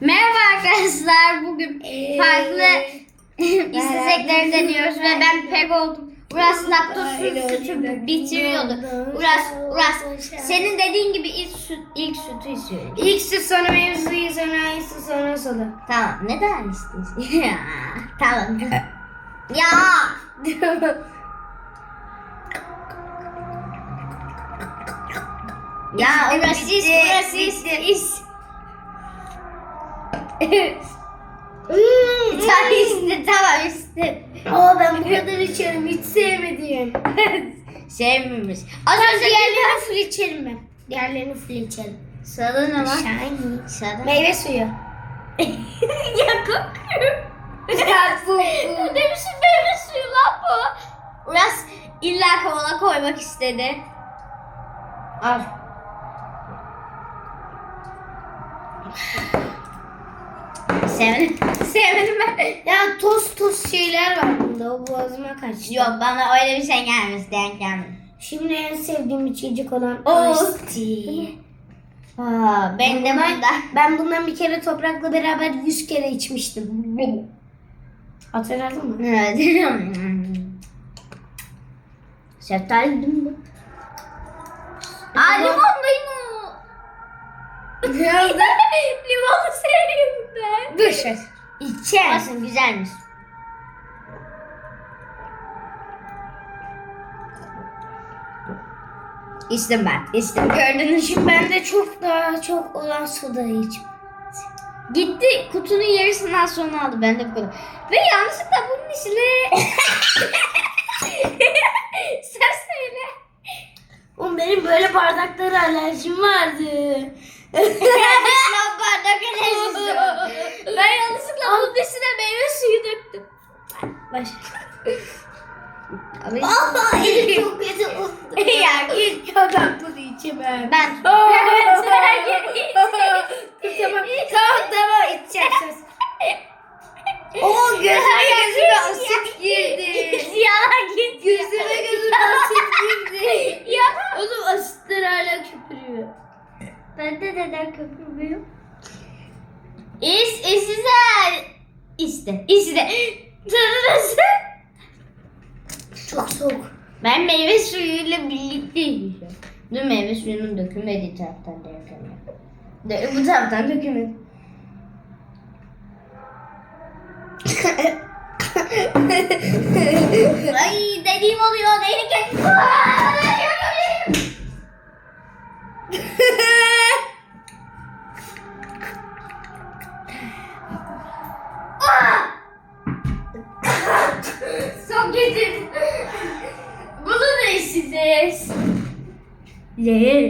Merhaba arkadaşlar. Bugün farklı isteyecekleri deniyoruz ve ben pek oldum. Uras laktozsuz sütü bitiriyordu. Uras, Uras senin dediğin gibi ilk süt, ilk sütü istiyorum. İlk süt sonra meyve suyu sonra süt sonra soda. Tamam ne daha istiyorsun? Ya, tamam. ya. ya Uras is, Uras is, is. Tamam işte tamam işte. Aa ben bu kadar içerim hiç sevmedim. Sevmemiş. Az önce diğerlerini full içerim ben. Diğerlerini full içerim. Sarı ne var? Shiny. Sarı. Meyve suyu. ya kokuyor. Ya bu. Ne biçim meyve suyu lan bu? Uras illa kola koymak istedi. Al. Sevmedim. Sevmedim ben. Ya toz toz şeyler var bunda. O boğazıma kaçtı. Yok bana öyle bir şey gelmez. Denk gelmedi. Şimdi en sevdiğim içecek olan Tea. Aa, ben de Bundan-. Ben bundan bir kere toprakla beraber 100 kere içmiştim. Hatırladın mı? Evet. Şeftali değil mi bu? Aa oldu? Limonu seviyorum ben. Dur şöyle. İçer. Aslında güzelmiş. İçtim ben. İçtim. Gördünüz mü? Ben de çok daha çok olan sodayı içtim. Gitti kutunun yarısından sonra aldı. Ben de bu kadar. Ve yanlışlıkla bunun içine... Sen söyle. Oğlum benim böyle bardaklara alerjim vardı. ben bardak enerjisi var. Ben yanlışlıkla bunun içine meyve suyu döktüm. Baş. Abi, Allah elim çok kötü oldu. ya git. Ya ben bunu içemem. Ben. Aa! Sen git. tamam tamam tamam içeceğim söz. Oo gözüme gözüme asit girdi. Yalan git. Gözüme gözüme asit girdi. Ya. Oğlum asitler hala köpürüyor. Ben de neden köpürmüyor? İs, isize. İste, iste. Tırırısı. Çok soğuk. Ben meyve suyuyla birlikte yiyeceğim. Dur meyve suyunun dökülmediği taraftan da yapıyorum. Dö- bu taraftan dökülmedi. Ay dediğim oluyor. Neydi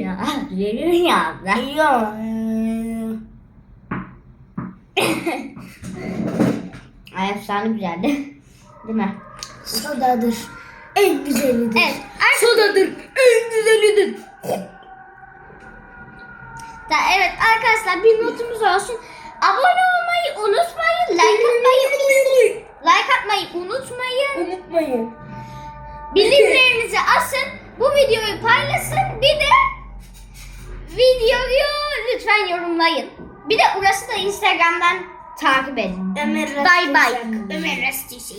ya. Zehir ya. Ya. Ay efsane güzeldi. Değil mi? Sodadır. En güzelidir. Evet. Sodadır. En güzelidir. Da, evet arkadaşlar bir notumuz olsun. Abone olmayı unutmayın. Like atmayı like atmayı unutmayın. Unutmayın. Bildirimlerinizi asın. Bu videoyu paylaşın. Bir de videoyu lütfen yorumlayın. Bir de burası da Instagram'dan takip edin. Ömer Bye bye. Ömer Rastisi.